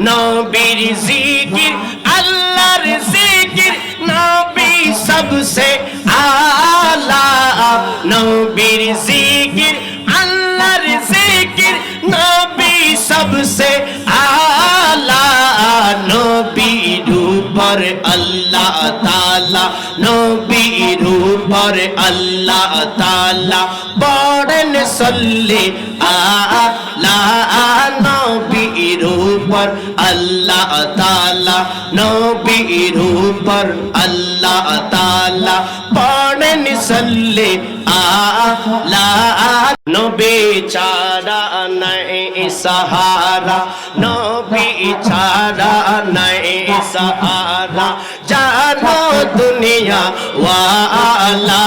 নবীর জিকির, আল্লাহর জিকির, নবী সবসে আলা। নবীর জিকির, আল্লাহর জিকির, নবী সবসে আলা। নবীর উপর আল্লাহ তালা নবীর উপর আল্লাহ তালা পড়েন সল্লে আলা আল্লাহ তালা নবীর উপর আল্লাহ তালা পড়েন সল্লে আলা নবী চারা নাই সাহারা নবী চারা নাই সাহারা জানো দুনিয়া ওয়ালা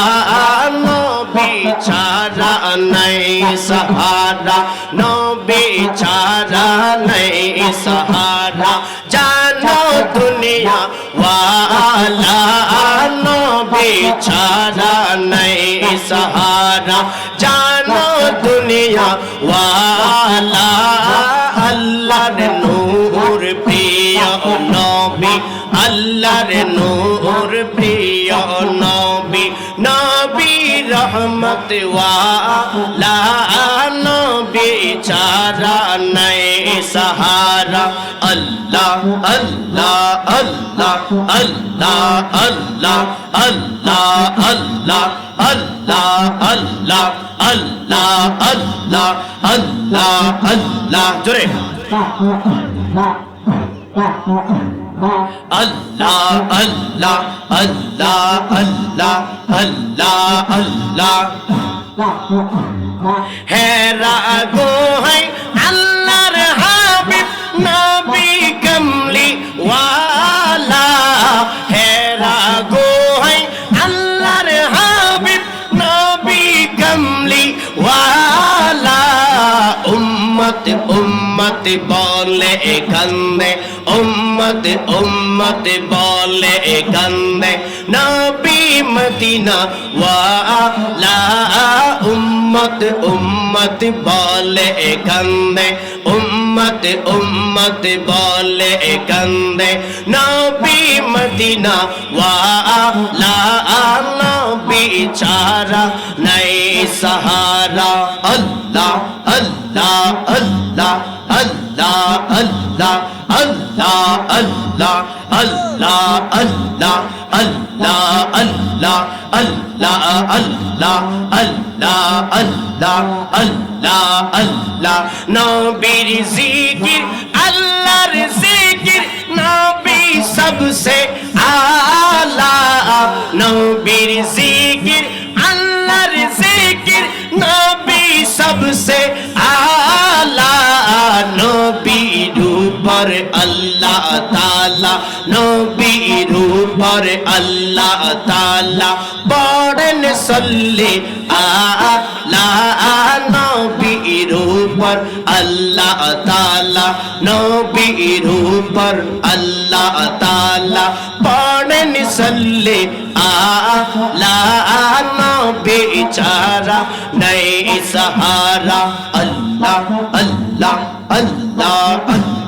নবী চারা নাই সাহারা নবী চারা নাই সাহারা জানো দুনিয়া ওয়ালা নবী চারা নাই সাহারা। জানো দুনিয়া ওয়ালা আল্লাহর নূর প্রিয় নবী। আল্লাহর নূর প্রিয় নবী নবী। রহমত ওয়ালা নবী চারা নাই সাহারা আল্লাহ আল্লাহ আল্লাহ আল্লাহ আল্লাহ আল্লাহ আল্লাহ আল্লাহ আল্লাহ আল্লাহ আল্লাহ আল্লাহ আল্লাহ জোরে আল্লাহ আল্লাহ আল্লাহ আল্লাহ আল্লাহ আল্লাহ হেরা গো হাই আল্লাহর হাবিব নবী কমলি ওয়ালা উম্মত বলে কান্দে, উম্মত উম্মত বলে কান্দে। নবী মদিনা ওয়ালা, উম্মত উম্মত বলে কান্দে, উম্মত উম্মত বলে কান্দে। নবী মদিনা ওয়ালা, নবী চারা নাই সাহারা। আল্লাহ আল্লাহ আল্লাহ। আল্লাহ আল্লাহ আল্লাহ আল্লাহ আল্লাহ আল্লাহ আল্লাহ আল্লাহ আল্লাহ আল্লাহ আল্লাহ আল্লাহ আল্লাহ আল্লাহ নবীর জিকির আল্লাহর জিকির নবী সবসে আলা নবীর জিকির উপর আল্লাহ তালা নবীর উপর আল্লাহ তালা পড়েন সল্লে আলা, নবীর উপর আল্লাহ তালা নবীর উপর আল্লাহ তালা পড়েন সল্লে আলা নবী চারা, নাই সাহারা। আল্লাহ আল্লাহ আল্লাহ।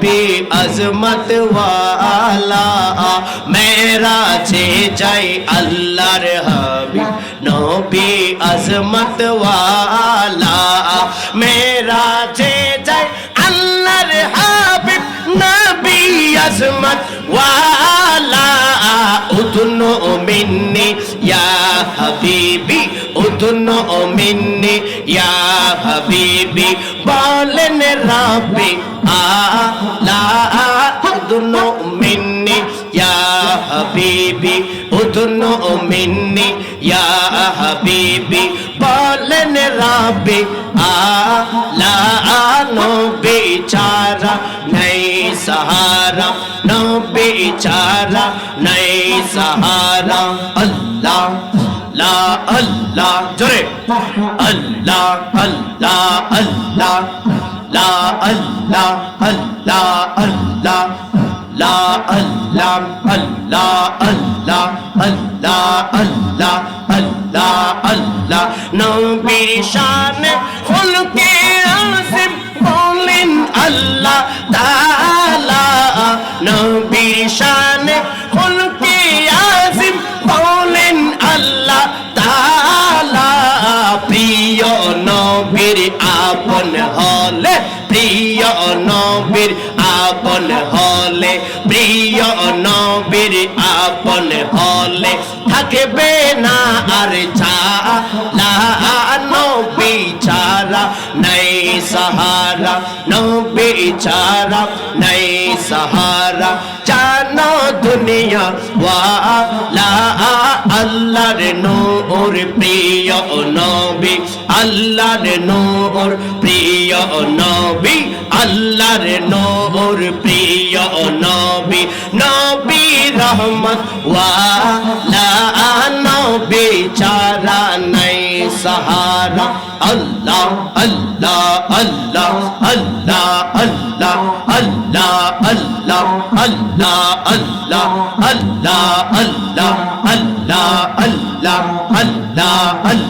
भी अजमत वाला। मेरा छे जाए अल्लाह हबी नो भी अजमत वाला। मेरा छे जाए अल्लाह हबी नबी अजमत वाला। উদনো মিন্নি ইয়া হাবিবি উদনো মিন্নি ইয়া হাবিবি, বলেন রাবি আলা উদনো মিন্নি ইয়া হাবিবি উদনো মিন্নি ইয়া হাবিবি, বলেন রাবে আলা নবী নাই সাহারা নবী চারা নাই সাহারা আল্লাহ লা আল্লাহ জোরে আল্লাহ আল্লাহ আল্লাহ লা আল্লাহ আল্লাহ আল্লাহ লা আল্লাহ আল্লাহ আল্লাহ আল্লাহ আল্লাহ আল্লাহ আল্লাহ নবীর শান খুলকে নবীর আপন হলে থাকবে না আর চালা নবী ছাড়া নাই সাহারা। নবী ছাড়া নাই সাহারা। জানো দুনিয়া ওয়ালা, আল্লাহর নূর প্রিয় নবী। আল্লাহর নূর প্রিয় নবী আল্লাহর নূর প্রিয় নবী নবী রহমত ওয়ালা নবী চারা নাই সাহারা আল্লাহ আল্লাহ আল্লাহ আল্লাহ আল্লাহ আল্লাহ আল্লাহ আল্লাহ আল্লাহ আল্লাহ আল্লাহ আল্লাহ আল্লাহ আল্লাহ আল্লাহ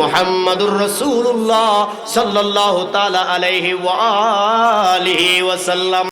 মোহাম্মদুর রসুল্লাহ সাল্লাহ তালা আলহি ওয়াসাল্লাম।